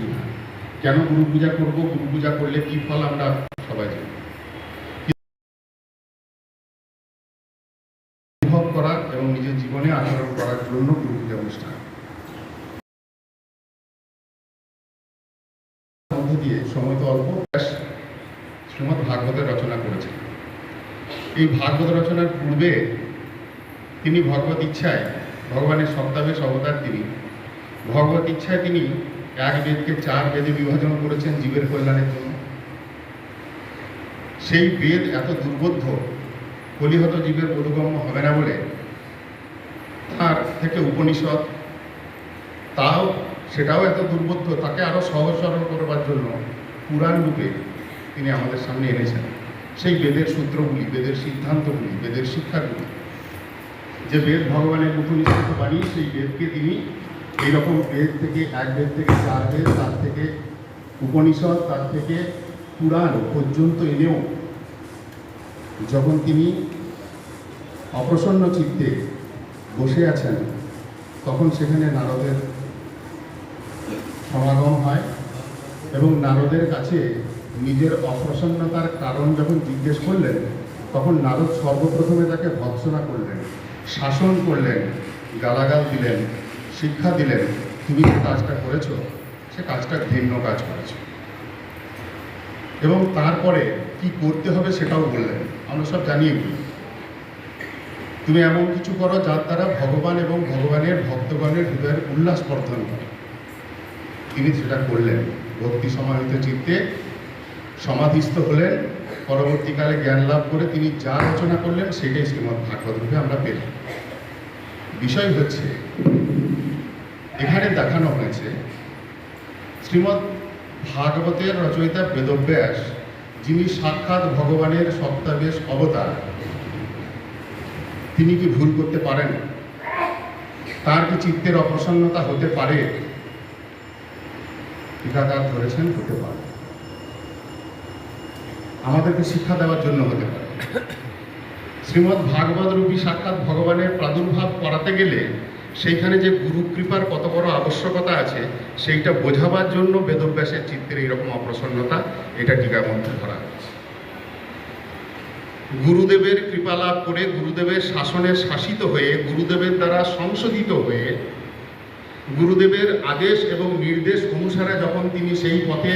বিধান কেন গুরু পূজা করব? গুরু পূজা করলে কি ফল আমরা সবাই অনুভব করার এবং নিজের জীবনে আচরণ করার জন্য গুরু পূজা অনুষ্ঠান। মধ্য দিয়ে সময় তো অল্প শ্রীমৎ ভাগবতের রচনা করেছেন। এই ভাগবত রচনার পূর্বে তিনি ভগবত ইচ্ছায়, ভগবানের সপ্তাহেশ অবতার তিনি। ভগবত ইচ্ছায় তিনি এক বেদকে চার বেদে বিভাজন করেছেন জীবের কল্যাণের জন্য। সেই বেদ এত দুর্বোধ্য, কলিহত জীবের বোধগম্য হবে না বলে তার থেকে উপনিষদ, তাও সেটাও এত দুর্বোধ্য, তাকে আরও সহজ সরল করবার জন্য পুরাণ রূপে তিনি আমাদের সামনে এনেছেন। সেই বেদের সূত্রগুলি, বেদের সিদ্ধান্তগুলি, বেদের শিক্ষাগুলি, যে বেদ ভগবানের উপনিষদ বাণী, সেই বেদকে তিনি এইরকম বেদ থেকে এক বেদ থেকে চার বেদ তার থেকে উপনিষদ, তার থেকে পুরাণ পর্যন্ত এনেও যখন তিনি অপ্রসন্ন চিত্তে বসে আছেন, তখন সেখানে নারদের সমাগম হয় এবং নারদের কাছে নিজের অপ্রসন্নতার কারণ যখন জিজ্ঞেস করলেন, তখন নারদ সর্বপ্রথমে তাকে ভৎসনা করলেন, শাসন করলেন, গালাগাল দিলেন। শিক্ষা দিলেন, তুমি যে কাজটা করেছ, সে কাজটা ঘৃণ্য কাজ করেছ। এবং তারপরে কি করতে হবে সেটাও বললেন। আমরা সব জানিয়ে দিই। তুমি এমন কিছু করো যার দ্বারা ভগবান এবং ভগবানের ভক্তগণের হৃদয়ের উল্লাস বর্ধন করে তিনি সেটা করলেন। ভক্তি সমাহিত চিত্তে সমাধিস্থ হলেন। পরবর্তীকালে জ্ঞান লাভ করে তিনি যা রচনা করলেন, সেটাই শ্রীমৎ ভাগবত রূপে আমরা পেলাম। বিষয় হচ্ছে এখানে দেখানো হয়েছে শ্রীমৎ ভাগবতের রচয়িতা বেদব্যাস, যিনি সাক্ষাৎ ভগবানের সপ্তাবেশ অবতার। তিনি কি ভুল করতে পারেন? তার কি চিত্তের অপ্রসন্নতা হতে পারে? টিকাকার ধরেছেন, হতে পারে। আমাদেরকে শিক্ষা দেওয়ার জন্য হতে পারে। শ্রীমৎ ভাগবত রূপী সাক্ষাৎ ভগবানের প্রাদুর্ভাব করাতে গেলে সেইখানে যে গুরু কৃপার কত বড় আবশ্যকতা আছে, সেইটা বোঝাবার জন্য বেদব্যাসের চিত্তের এইরকম অপ্রসন্নতা, এটা টিকার মধ্যে ধরা হয়েছে গুরুদেবের কৃপা লাভ করে গুরুদেবের শাসনে শাসিত হয়ে, গুরুদেবের দ্বারা সংশোধিত হয়ে, গুরুদেবের আদেশ এবং নির্দেশ অনুসারে যখন তিনি সেই পথে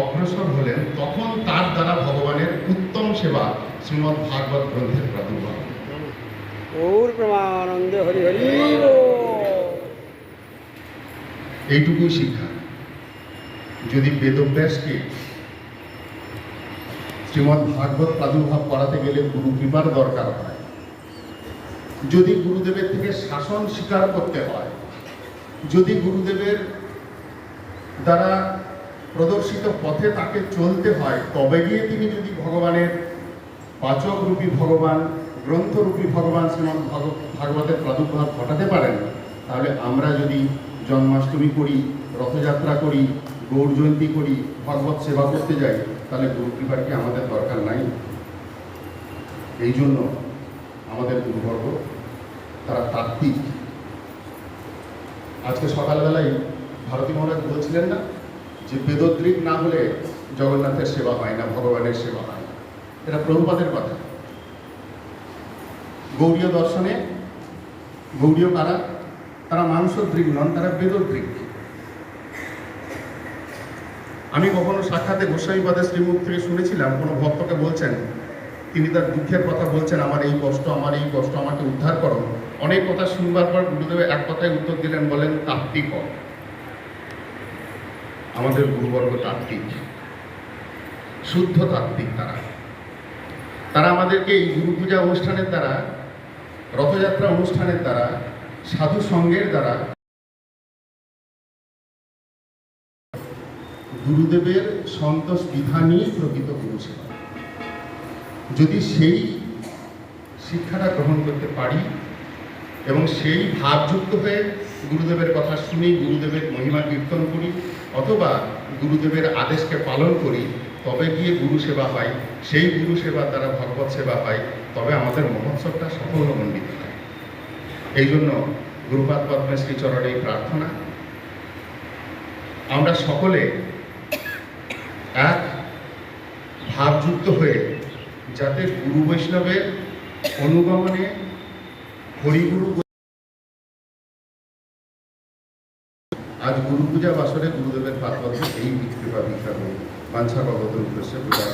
অগ্রসর হলেন, তখন তার দ্বারা ভগবানের উত্তম সেবা শ্রীমৎ ভাগবত গ্রন্থের প্রাদুর্ভাব গৌর প্রেমানন্দে হরি হরি। এইটুকুই শিক্ষা। যদি বেদব্যাসকে শ্রীমৎ ভাগবত প্রাদুর্ভাব করাতে গেলে গুরু কৃপার দরকার হয়, যদি গুরুদেবের থেকে শাসন স্বীকার করতে হয়, যদি গুরুদেবের দ্বারা প্রদর্শিত পথে তাকে চলতে হয়, তবে গিয়ে তিনি যদি ভগবানের পাচক রূপী ভগবান, গ্রন্থরূপী ভগবান শ্রীমৎ ভাগ- ভাগবতের প্রাদুর্ভাব ঘটাতে পারেন, তাহলে আমরা যদি জন্মাষ্টমী করি, রথযাত্রা করি, গৌর জয়ন্তী করি, ভগবত সেবা করতে যাই, তাহলে গুরু কৃপার কি আমাদের দরকার নাই? এই জন্য আমাদের গুরুবর্গ তারা তাত্ত্বিক। আজকে সকালবেলায় ভারতী মহারাজ বলছিলেন না যে বেদদ্রিক না হলে জগন্নাথের সেবা হয় না, ভগবানের সেবা হয় এটা প্রভুপাদের কথা। গৌরীয় দর্শনে গৌরীয় কারা? তারা মাংসদ্রিক নন, তারা বেদদ্রিক আমি কখনো সাক্ষাতে গোস্বামীপাদে শ্রীমুখ থেকে শুনেছিলাম, কোনো ভক্তকে বলছেন, তিনি তার দুঃখের কথা বলছেন, আমার এই কষ্ট, আমার এই কষ্ট, আমাকে উদ্ধার করো। অনেক কথা শুনবার পর গুরুদেব এক কথায় উত্তর দিলেন বলেন তাত্ত্বিক আমাদের গুরুবর্গ তাত্ত্বিক, শুদ্ধ তাত্ত্বিক তারা। তারা আমাদেরকে এই গুরু পূজা অনুষ্ঠানের দ্বারা, রথযাত্রা অনুষ্ঠানের দ্বারা সাধু সঙ্গের দ্বারা গুরুদেবের সন্তোষ বিধানই প্রকৃত সেবা। যদি সেই শিক্ষাটা গ্রহণ করতে পারি এবং সেই ভাবযুক্ত হয়ে গুরুদেবের কথা শুনি গুরুদেবের মহিমা কীর্তন করি অথবা গুরুদেবের আদেশকে পালন করি, তবে গিয়ে গুরু সেবা হয়, সেই গুরু সেবার দ্বারা ভগবত সেবা হয়, তবে আমাদের মহোৎসবটা সাফল্যমণ্ডিত হয় এই জন্য গুরুপাদ পদ্মের শ্রীচরণে এই প্রার্থনা। আমরা সকলে এক ভাবযুক্ত হয়ে যাতে গুরু বৈষ্ণবের অনুগমনে হরিগুরু আজ গুরু পূজা বাসরে গুরুদেবের পাতপত্র এই কৃপা ভিক্ষা বাঞ্ছা ভগবত উদ্দেশ্যে পূজা